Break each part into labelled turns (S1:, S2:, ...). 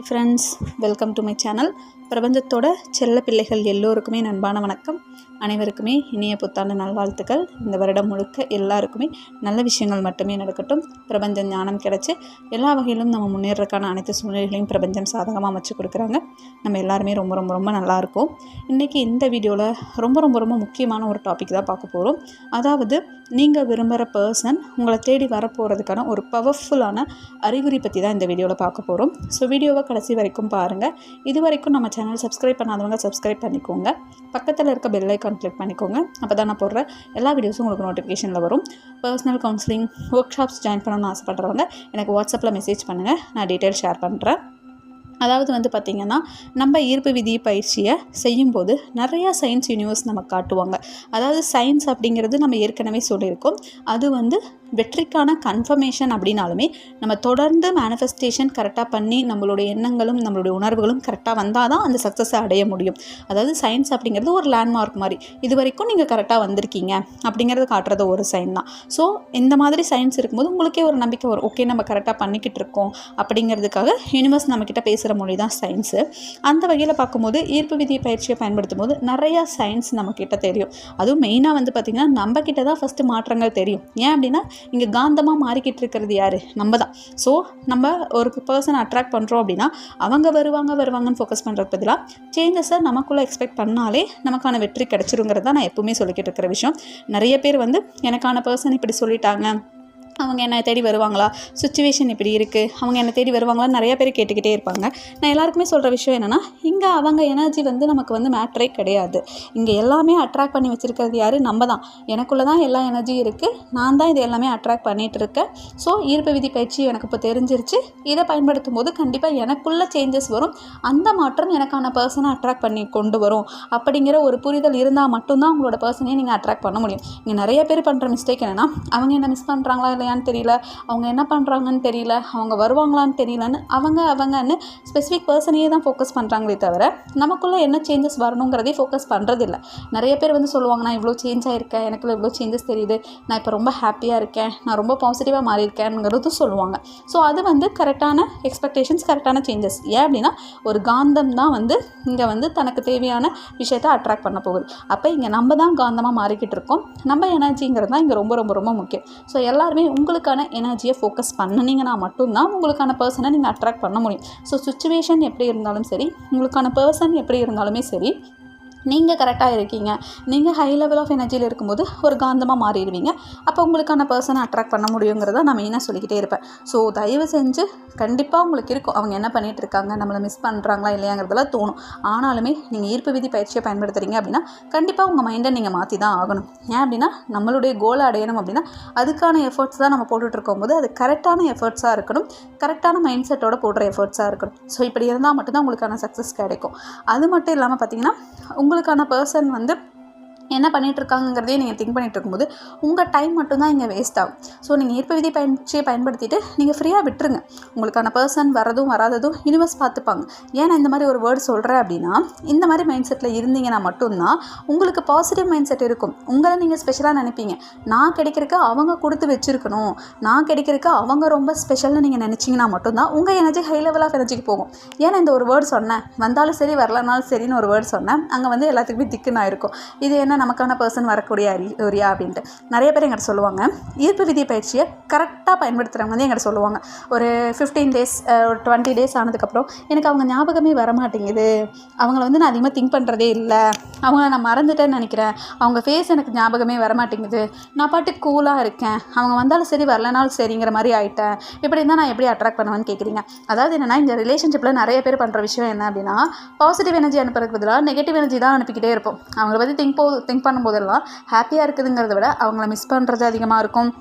S1: Hi friends welcome to my channel. பிரபஞ்சத்தோட செல்ல பிள்ளைகள் எல்லோருக்குமே நண்பான வணக்கம். அனைவருக்குமே இனிய புத்தாண்டு நல்வாழ்த்துக்கள். இந்த வருடம் முழுக்க எல்லாருக்குமே நல்ல விஷயங்கள் மட்டுமே நடக்கட்டும். பிரபஞ்ச ஞானம் கிடச்சி எல்லா வகையிலும் நம்ம முன்னேறதுக்கான அனைத்து சூழ்நிலைகளையும் பிரபஞ்சம் சாதகமாக அமைச்சு கொடுக்குறாங்க. நம்ம எல்லாருமே ரொம்ப ரொம்ப ரொம்ப நல்லா இன்றைக்கி இந்த வீடியோவில் ரொம்ப ரொம்ப ரொம்ப முக்கியமான ஒரு டாபிக் தான் பார்க்க போகிறோம் அதாவது நீங்கள் விரும்புகிற பர்சன் உங்களை தேடி வரப்போகிறதுக்கான ஒரு பவர்ஃபுல்லான அறிகுறி பற்றி தான் இந்த வீடியோவில் பார்க்க போகிறோம் ஸோ வீடியோவை கடைசி வரைக்கும் பாருங்கள் இது வரைக்கும் நம்ம சேனல் சப்ஸ்கிரைப் பண்ணாதவங்க சப்ஸ்கிரைப் பண்ணிக்கோங்க. பக்கத்தில் இருக்க பெல் ஐக்கான் கிளிக் பண்ணிக்கோங்க. அப்போ தான் நான் போடுற எல்லா வீடியோஸும் உங்களுக்கு நோட்டிஃபிகேஷனில் வரும். Personal counselling workshops join பண்ணணும்னு ஆசைப்படுறவங்க எனக்கு வாட்ஸ்அப்பில் மெசேஜ் பண்ணுங்கள் நான் டீட்டெயில் ஷேர் பண்ணுறேன் அதாவது வந்து பார்த்திங்கன்னா நம்ம ஈர்ப்பு விதி பயிற்சியை செய்யும்போது நிறையா சயின்ஸ் யூனிவர்ஸ் நம்ம காட்டுவாங்க. அதாவது சயின்ஸ் அப்படிங்கிறது நம்ம ஏற்கனவே சொல்லியிருக்கோம். அது வந்து வெற்றிக்கான கன்ஃபர்மேஷன் அப்படின்னாலுமே நம்ம தொடர்ந்து மேனிஃபெஸ்டேஷன் கரெக்டாக பண்ணி நம்மளுடைய எண்ணங்களும் நம்மளுடைய உணர்வுகளும் கரெக்டாக வந்தால் தான் அந்த சக்ஸஸை அடைய முடியும். அதாவது சயின்ஸ் அப்படிங்கிறது ஒரு லேண்ட்மார்க் மாதிரி. இது வரைக்கும் நீங்கள் கரெக்டாக வந்திருக்கீங்க அப்படிங்கிறது காட்டுறது ஒரு சைன் தான். ஸோ இந்த மாதிரி சயின்ஸ் இருக்கும்போது உங்களுக்கே ஒரு நம்பிக்கை வரும். ஓகே நம்ம கரெக்டாக பண்ணிக்கிட்டு இருக்கோம் அப்படிங்கிறதுக்காக யூனிவர்ஸ் நம்மக்கிட்ட பேசுகிற மொழி தான் சயின்ஸு அந்த வகையில் பார்க்கும்போது ஈர்ப்பு விதியை பயிற்சியை பயன்படுத்தும் போது நிறையா சயின்ஸ் நம்மக்கிட்ட தெரியும். அதுவும் மெயினாக வந்து பார்த்திங்கன்னா நம்ம தான் ஃபஸ்ட்டு மாற்றங்கள் தெரியும். ஏன் அப்படின்னா இங்கே காந்தமாக மாறிக்கிட்டு இருக்கிறது யார்? நம்ம தான் ஸோ நம்ம ஒரு பர்சனை அட்ராக்ட் பண்ணுறோம் அப்படின்னா அவங்க வருவாங்க வருவாங்கன்னு ஃபோக்கஸ் பண்ணுறது பதிலாக சேஞ்சஸை நமக்குள்ளே எக்ஸ்பெக்ட் பண்ணாலே நமக்கான வெற்றி கிடச்சிருங்கிறது தான் நான் எப்பவுமே சொல்லிக்கிட்டு இருக்கிற விஷயம். நிறைய பேர் வந்து எனக்கான பர்சன் இப்படி சொல்லிட்டாங்க அவங்க என்னை தேடி வருவாங்களா? சுச்சுவேஷன் இப்படி இருக்குது அவங்க என்னை தேடி வருவாங்களான்னு நிறைய பேர் கேட்டுக்கிட்டே இருப்பாங்க. நான் எல்லாருக்குமே சொல்கிற விஷயம் என்னென்னா இங்கே அவங்க எனர்ஜி வந்து நமக்கு வந்து மேட்ரே கிடையாது. இங்கே எல்லாமே அட்ராக்ட் பண்ணி வச்சுருக்கிறது யார்? நம்ம தான் எனக்குள்ளே தான் எல்லா எனர்ஜியும் இருக்குது நான் தான் இது எல்லாமே அட்ராக்ட் பண்ணிகிட்டு இருக்கேன். ஸோ ஈர்ப்பு விதி பயிற்சி எனக்கு இப்போ தெரிஞ்சிருச்சு. இதை பயன்படுத்தும் போது கண்டிப்பாக எனக்குள்ள சேஞ்சஸ் வரும். அந்த மாற்றம் எனக்கான பர்சனை அட்ராக்ட் பண்ணி கொண்டு வரும். அப்படிங்கிற ஒரு புரிதல் இருந்தால் மட்டும்தான் உங்களோட பர்சனையே நீங்கள் அட்ராக்ட் பண்ண முடியும். இங்கே நிறைய பேர் பண்ணுற மிஸ்டேக் என்னென்னா அவங்க என்ன மிஸ் பண்ணுறாங்களா இல்லையான்னு தெரியல. அவங்க என்ன பண்ணுறாங்கன்னு தெரியல. அவங்க வருவாங்களான்னு தெரியலன்னு அவங்க அவங்கன்னு ஸ்பெசிஃபிக் பர்சனையே தான் ஃபோக்கஸ் பண்ணுறாங்களே தவிர நமக்குள்ளே என்ன சேஞ்சஸ் வரணுங்கிறதே ஃபோக்கஸ் பண்ணுறதில்ல நிறைய பேர் வந்து சொல்லுவாங்க நான் இவ்வளோ சேஞ்ச் ஆகிருக்கேன் எனக்குள்ள இவ்வளோ சேஞ்சஸ் தெரியுது. நான் இப்போ ரொம்ப ஹாப்பியாக இருக்கேன். நான் ரொம்ப பாசிட்டிவாக மாறியிருக்கேன்ங்கிறதும் சொல்லுவாங்க. ஸோ அது வந்து கரெக்டான எக்ஸ்பெக்டேஷன்ஸ் கரெக்டான சேஞ்சஸ் ஏன் அப்படின்னா ஒரு காந்தம் தான் வந்து இங்கே வந்து தனக்கு தேவையான விஷயத்தை அட்ராக்ட் பண்ண போகுது. அப்போ இங்கே நம்ம தான் காந்தமாக மாறிக்கிட்டு இருக்கோம். நம்ம எனர்ஜிங்கிறது தான் இங்கே ரொம்ப ரொம்ப ரொம்ப முக்கியம். ஸோ எல்லாருமே உங்களுக்கான எனர்ஜியை ஃபோக்கஸ் பண்ணினீங்கன்னா மட்டும்தான் உங்களுக்கான பர்சனை நீங்கள் அட்ராக்ட் பண்ண முடியும். ஸோ சுச்சுவேஷன் எப்படி இருந்தாலும் சரி உங்களுக்கான பர்சன் எப்படி இருந்தாலுமே சரி நீங்கள் கரெக்டாக இருக்கீங்க. நீங்கள் ஹை லெவல் ஆஃப் எனர்ஜியில் இருக்கும்போது ஒரு காந்தமாக மாறிடுவீங்க. அப்போ உங்களுக்கான பர்சனை அட்ராக்ட் பண்ண முடியுங்கிறத நான் மெயினாக சொல்லிக்கிட்டே இருப்பேன். ஸோ தயவு செஞ்சு கண்டிப்பாக உங்களுக்கு இருக்கும். அவங்க என்ன பண்ணிகிட்டு இருக்காங்க நம்மளை மிஸ் பண்ணுறாங்களா இல்லையாங்கிறதெல்லாம் தோணும். ஆனாலுமே நீங்கள் ஈர்ப்பு விதி பயிற்சியை பயன்படுத்துகிறீங்க அப்படின்னா கண்டிப்பாக உங்கள் மைண்டை நீங்கள் மாற்றி தான் ஆகணும். ஏன் அப்படின்னா நம்மளுடைய கோலை அடையணும் அப்படின்னா அதுக்கான எஃபர்ட்ஸ் தான் நம்ம போட்டுட்ருக்கும் போது அது கரெக்டான எஃபர்ட்ஸாக இருக்கணும். கரெக்டான மைண்ட் செட்டோட போடுற எஃபர்ட்ஸாக இருக்கணும். ஸோ இப்படி இருந்தால் மட்டும்தான் உங்களுக்கான சக்ஸஸ் கிடைக்கும். அது மட்டும் இல்லாமல் பார்த்தீங்கன்னா உங்களுக்கான பர்சன் வந்து என்ன பண்ணிகிட்டு இருக்காங்கிறதே நீங்கள் திங்க் பண்ணிகிட்டு இருக்கும்போது உங்கள் டைம் மட்டும்தான் இங்கே வேஸ்ட் ஆகும். ஸோ நீங்கள் ஈர்ப்பு விதி பயிற்சியை பயன்படுத்திட்டு நீங்கள் ஃப்ரீயாக விட்டுருங்க. உங்களுக்கான பர்சன் வரதும் வராததும் யூனிவர்ஸ் பார்த்துப்பாங்க. ஏன்னா இந்த மாதிரி ஒரு வேர்டு சொல்கிறேன் அப்படின்னா இந்த மாதிரி மைண்ட் செட்டில் இருந்தீங்கன்னா மட்டும்தான் உங்களுக்கு பாசிட்டிவ் மைண்ட் செட் இருக்கும். உங்களை நீங்கள் ஸ்பெஷலாக நினைப்பீங்க. நான் கிடைக்கிறக்கு அவங்க கொடுத்து வச்சுருக்கணும். நான் கிடைக்கிறக்கு அவங்க ரொம்ப ஸ்பெஷல்னு நீங்கள் நினச்சிங்கன்னா மட்டும்தான் உங்கள் எனர்ஜி ஹை லெவல் ஆஃப் எனர்ஜிக்கு போகும். ஏன்னா இந்த ஒரு வேர்டு சொன்னேன்? வந்தாலும் சரி வரலனாலும் சரின்னு ஒரு வேர்டு சொன்னேன். அங்கே வந்து எல்லாத்துக்குமே திக்குன்னு இருக்கும் இது என்ன நமக்கான பர்சன் வரக்கூடிய அரி ஏரியா அப்படின்ட்டு. நிறைய பேர் எங்கிட்ட சொல்லுவாங்க. ஈர்ப்பு விதி பயிற்சியை கரெக்டாக பயன்படுத்துகிறவங்க வந்து எங்கிட்ட சொல்லுவாங்க. ஒரு ஃபிஃப்டீன் டேஸ் ஒரு டுவெண்ட்டி டேஸ் ஆனதுக்கப்புறம் எனக்கு அவங்க ஞாபகமே வர மாட்டேங்குது அவங்கள வந்து நான் அதிகமாக திங்க் பண்ணுறதே இல்லை. அவங்கள நான் மறந்துட்டேன்னு நினைக்கிறேன். அவங்க ஃபேஸ் எனக்கு ஞாபகமே வர மாட்டேங்குது நான் பாட்டு கூலாக இருக்கேன். அவங்க வந்தாலும் சரி வரலனாலும் சரிங்கிற மாதிரி ஆகிட்டேன் இப்படி இருந்தால் நான் எப்படி அட்ராக்ட் பண்ணுவேன்னு கேட்குறீங்க அதாவது என்னென்னா இந்த ரிலேஷன்ஷிப்பில் நிறைய பேர் பண்ணுற விஷயம் என்ன அப்படின்னா பாசிட்டிவ் எனர்ஜி அனுப்புறதுக்கு பதிலாக நெகட்டிவ் எனர்ஜி தான் அனுப்பிக்கிட்டே இருப்போம். அவங்கள பற்றி திங்க் போ திங்க் பண்ணும்போதெல்லாம் ஹாப்பியாக இருக்குதுங்கிறத விட அவங்கள மிஸ் பண்ணுறது அதிகமாக இருக்கும்.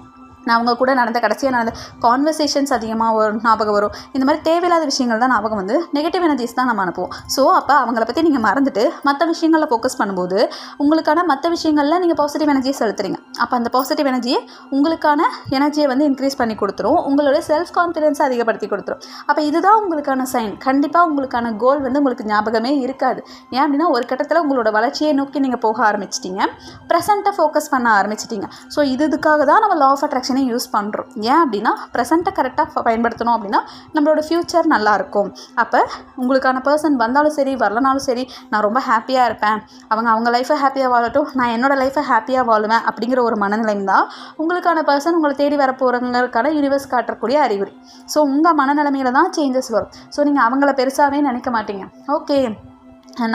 S1: நான் அவங்க கூட நடந்த கடைசியாக நடந்த கான்வர்சேஷன்ஸ் அதிகமாக வரும் ஞாபகம் வரும். இந்த மாதிரி தேவையில்லாத விஷயங்கள் தான் ஞாபகம் வந்து நெகட்டிவ் எனர்ஜிஸ் தான் நம்ம அனுப்புவோம். ஸோ அப்போ அவங்கள பற்றி நீங்கள் மறந்துட்டு மற்ற விஷயங்களில் ஃபோக்கஸ் பண்ணும்போது உங்களுக்கான மற்ற விஷயங்களில் நீங்கள் பாசிட்டிவ் எனர்ஜியை செலுத்துறீங்க. அப்போ அந்த பாசிட்டிவ் எனர்ஜியை உங்களுக்கான எனர்ஜியை வந்து இன்க்ரீஸ் பண்ணி கொடுத்துரும். உங்களுடைய செல்ஃப் கான்ஃபிடென்ஸை அதிகப்படுத்தி கொடுத்துரும். அப்போ இதுதான் உங்களுக்கான சைன் கண்டிப்பாக உங்களுக்கான கோல் வந்து உங்களுக்கு ஞாபகமே இருக்காது. ஏன் அப்படின்னா ஒரு கட்டத்தில் உங்களோட வளர்ச்சியை நோக்கி நீங்கள் போக ஆரம்பிச்சிட்டிங்க. ப்ரெசண்ட்டை ஃபோக்கஸ் பண்ண ஆரம்பிச்சிட்டிங்க. ஸோ இது இதுக்காக தான் நம்ம லா ஆஃப் அட்ராக்ஷன் அட்ராக்ஷனே யூஸ் பண்ணுறோம் ஏன் அப்படின்னா ப்ரெசண்ட்டை கரெக்டாக பயன்படுத்தணும் அப்படின்னா நம்மளோட ஃப்யூச்சர் நல்லாயிருக்கும் அப்போ உங்களுக்கான பர்சன் வந்தாலும் சரி வரலனாலும் சரி நான் ரொம்ப ஹாப்பியாக இருப்பேன். அவங்க அவங்க லைஃப்பை ஹாப்பியாக வாழட்டும் நான் என்னோடய லைஃப்பை ஹாப்பியாக வாழுவேன் அப்படிங்கிற ஒரு மனநிலையும் தான் உங்களுக்கான பர்சன் உங்களை தேடி வர போகிறவங்களுக்கான யூனிவர்ஸ் காட்டக்கூடிய அறிகுறி. ஸோ உங்கள் மனநிலைமையில தான் சேஞ்சஸ் வரும். ஸோ நீங்கள் அவங்கள பெருசாகவே நினைக்க மாட்டீங்க. ஓகே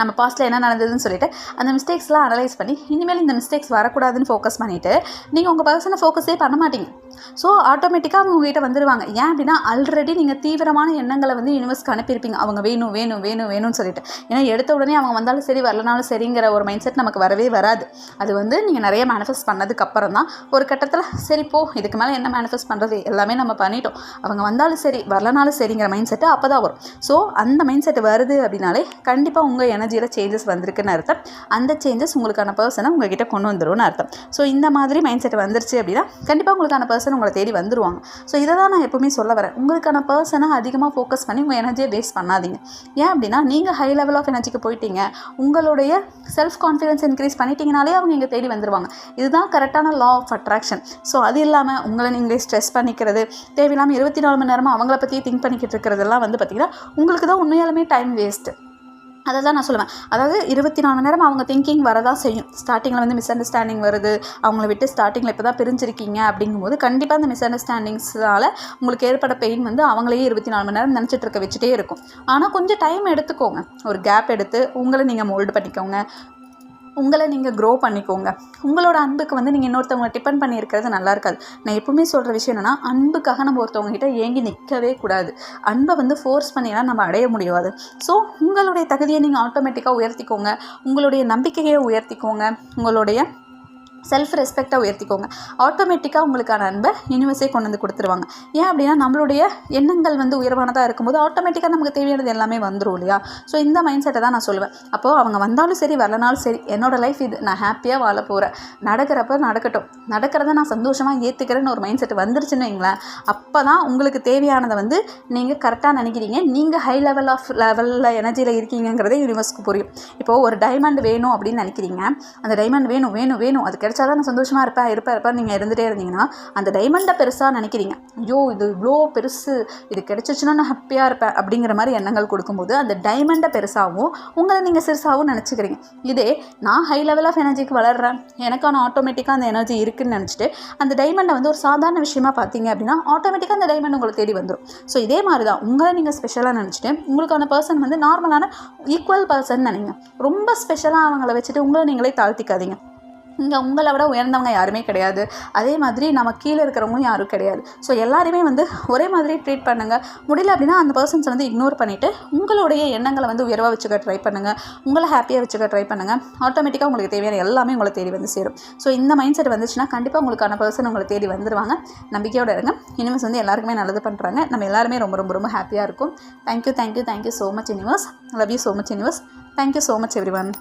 S1: நம்ம பாஸ்ட்டில் என்ன நடந்ததுன்னு சொல்லிட்டு அந்த மிஸ்டேக்ஸ்லாம் அனலைஸ் பண்ணி இனிமேல் இந்த மிஸ்டேக்ஸ் வரக்கூடாதுன்னு ஃபோக்கஸ் பண்ணிவிட்டு நீங்கள் உங்கள் பர்சனை ஃபோக்கஸே பண்ண மாட்டீங்க. ஸோ ஆட்டோமேட்டிக்காக அவங்க உங்ககிட்ட வந்துடுவாங்க ஏன் அப்படின்னா ஆல்ரெடி நீங்கள் தீவிரமான எண்ணங்களை வந்து யூனிவர்ஸ்க்கு அனுப்பியிருப்பீங்க. அவங்க வேணும் வேணும் வேணும் வேணும்னு சொல்லிட்டு. ஏன்னா எடுத்த உடனே அவங்க வந்தாலும் சரி வரலனாலும் சரிங்கிற ஒரு மைண்ட் செட் நமக்கு வரவே வராது. அது வந்து நீங்கள் நிறைய மேனிஃபெஸ்ட் பண்ணதுக்கு அப்புறம் தான் ஒரு கட்டத்தில் சரி போ இதுக்கு மேலே என்ன மேனிஃபெஸ்ட் பண்ணுறது எல்லாமே நம்ம பண்ணிட்டோம். அவங்க வந்தாலும் சரி வரலனாலும் சரிங்கிற மைண்ட் செட்டு அப்போ தான் வரும். ஸோ அந்த மைண்ட் செட் வருது அப்படின்னாலே கண்டிப்பாக உங்கள் எனர்ஜியில் சேஞ்சஸ் வந்திருக்குன்னு அர்த்தம். அந்த சேஞ்சஸ் உங்களுக்கான பர்சனை உங்ககிட்ட கொண்டு வந்துடும் அர்த்தம். ஸோ இந்த மாதிரி மைண்ட் செட் வந்துருச்சு அப்படின்னா கண்டிப்பாக உங்களுக்கான பர்சன் உங்களை தேடி வந்துருவாங்க. ஸோ இதை தான் நான் எப்போவுமே சொல்ல வரேன். உங்களுக்கான பர்சனை அதிகமாக ஃபோக்கஸ் பண்ணி உங்கள் எனர்ஜியை வேஸ்ட் பண்ணாதீங்க. ஏன் அப்படின்னா நீங்கள் ஹை லெவல் ஆஃப் எனர்ஜிக்கு போயிட்டீங்க. உங்களுடைய செல்ஃப் கான்ஃபிடன்ஸ் இன்க்ரீஸ் பண்ணிட்டீங்கனாலே அவங்க இங்கே தேடி வந்துருவாங்க. இதுதான் கரெக்டான லா ஆஃப் அட்ராக்ஷன் ஸோ அது இல்லாமல் உங்களை நீங்களே ஸ்ட்ரெஸ் பண்ணிக்கிறது தேவையில்லாமல் இருபத்தி நாலு மணி நேரமாக அவங்கள பற்றியே திங்க் பண்ணிக்கிட்டு இருக்கிறதெல்லாம் வந்து பார்த்திங்கன்னா உங்களுக்கு தான் உண்மையாலுமே டைம் வேஸ்ட்டு அதை தான் நான் சொல்லுவேன். அதாவது இருபத்தி நாலு மணி நேரம் அவங்க திங்கிங் வரதான் செய்யும். ஸ்டார்டிங்கில் வந்து மிஸ் அண்டர்ஸ்டாண்டிங் வருது. அவங்கள விட்டு ஸ்டார்டிங்கில் இப்போ தான் பிரிஞ்சிருக்கீங்க அப்படிங்கும்போது கண்டிப்பாக அந்த மிஸ் அண்டர்ஸ்டாண்டிங்ஸால் உங்களுக்கு ஏற்பட பெயின் வந்து அவங்களையே இருபத்தி நாலு மணி நேரம் நினச்சிட்டு இருக்க வச்சுட்டே இருக்கும். ஆனால் கொஞ்சம் டைம் எடுத்துக்கோங்க. ஒரு கேப் எடுத்து உங்களை நீங்கள் மோல்டு பண்ணிக்கோங்க. உங்களை நீங்கள் க்ரோ பண்ணிக்கோங்க. உங்களோட அன்புக்கு வந்து நீங்கள் இன்னொருத்தவங்க டிபெண்ட் பண்ணியிருக்கிறது நல்லா இருக்காது. நான் எப்பவுமே சொல்கிற விஷயம் என்னென்னா அன்புக்காக நம்ம ஒருத்தவங்க கிட்ட ஏங்கி நிற்கவே கூடாது. அன்பை வந்து ஃபோர்ஸ் பண்ணிலாம் நம்ம அடைய முடியாது. ஸோ உங்களுடைய தகுதியை நீங்கள் ஆட்டோமேட்டிக்காக உயர்த்திக்கோங்க. உங்களுடைய நம்பிக்கையை உயர்த்திக்கோங்க. உங்களுடைய செல்ஃப் ரெஸ்பெக்டாக உயர்த்திக்கோங்க. ஆட்டோமேட்டிக்காக உங்களுக்கான அன்பை யூனிவர்ஸே கொண்டு வந்து கொடுத்துருவாங்க. ஏன் அப்படின்னா நம்மளுடைய எண்ணங்கள் வந்து உயர்வானதாக இருக்கும்போது ஆட்டோமேட்டிக்காக நமக்கு தேவையானது எல்லாமே வந்துடும் இல்லையா? ஸோ இந்த மைண்ட் செட்டை தான் நான் சொல்லுவேன். அப்போது அவங்க வந்தாலும் சரி வரலனாலும் சரி என்னோடய லைஃப் இது நான் ஹாப்பியாக வாழ போகிறேன் நடக்கிறப்ப நடக்கட்டும். நடக்கிறத நான் சந்தோஷமாக ஏற்றுக்கிறேன்னு ஒரு மைண்ட் செட் வந்துருச்சுன்னு வைங்களேன் அப்போ தான் உங்களுக்கு தேவையானதை வந்து நீங்கள் கரெக்டாக நினைக்கிறீங்க. நீங்கள் ஹை லெவல் ஆஃப் லெவலில் எனர்ஜியில் இருக்கீங்கிறதே யூனிவர்ஸ்க்கு புரியும். இப்போது ஒரு டைமண்ட் வேணும் அப்படின்னு நினைக்கிறீங்க. அந்த டைமண்ட் வேணும் வேணும் வேணும். அது கிடைச்சி தான் நான் சந்தோஷமாக இருப்பேன் இருப்பேன் இருப்பேன் நீங்கள் இருந்துகிட்டே இருந்தீங்கன்னா அந்த டைமண்டை பெருசாக நினைக்கிறீங்க. ஐயோ இது இவ்வளோ பெருசு இது கிடச்சிச்சுன்னா நான் ஹாப்பியாக இருப்பேன் அப்படிங்கிற மாதிரி எண்ணங்கள் கொடுக்கும்போது அந்த டைமண்டை பெருசாகவும் உங்களை நீங்கள் சிறுசாகவும் நினச்சிக்கிறீங்க. இதே நான் ஹை லெவல் ஆஃப் எனர்ஜிக்கு வளர்கிறேன் எனக்கான ஆட்டோமேட்டிக்காக அந்த எனர்ஜி இருக்குன்னு நினச்சிட்டு அந்த டைமண்டை வந்து ஒரு சாதாரண விஷயமா பார்த்தீங்க அப்படின்னா ஆட்டோமேட்டிக்காக அந்த டைமண்ட் உங்களை தேடி வந்துடும் ஸோ இதே மாதிரி தான் உங்களை நீங்கள் ஸ்பெஷலாக நினச்சிட்டு உங்களுக்கான பர்சன் வந்து நார்மலான ஈக்குவல் பர்சன் நினைங்க. ரொம்ப ஸ்பெஷலாக அவங்கள வச்சுட்டு உங்களை நீங்களே தாழ்த்திக்காதீங்க. இங்கே உங்களை விட உயர்ந்தவங்க யாருமே கிடையாது. அதே மாதிரி நம்ம கீழே இருக்கிறவங்களும் யாரும் கிடையாது. ஸோ எல்லாருமே வந்து ஒரே மாதிரி ட்ரீட் பண்ணுங்கள் முடியல அப்படின்னா அந்த பர்சன்ஸ் வந்து இக்னோர் பண்ணிவிட்டு உங்களுடைய எண்ணங்களை வந்து உயர்வாக வச்சுக்க ட்ரை பண்ணுங்கள் உங்களை ஹாப்பியாக வச்சுக்க ட்ரை பண்ணுங்கள் ஆட்டோமேட்டிக்காக உங்களுக்கு தேவையான எல்லாமே உங்களை தேடி வந்து சேரும். ஸோ இந்த மைண்ட் செட் வந்துச்சுன்னா கண்டிப்பாக உங்களுக்கான பர்சன் உங்களை தேடி வந்துடுவாங்க நம்பிக்கையோட இருங்க. இனிமேஸ் வந்து எல்லாருக்குமே நல்லது பண்ணுறாங்க நம்ம எல்லாருமே ரொம்ப ரொம்ப ரொம்ப ஹாப்பியாக இருக்கும். Thank you thank you thank you so much universe love you so much universe thank you so much everyone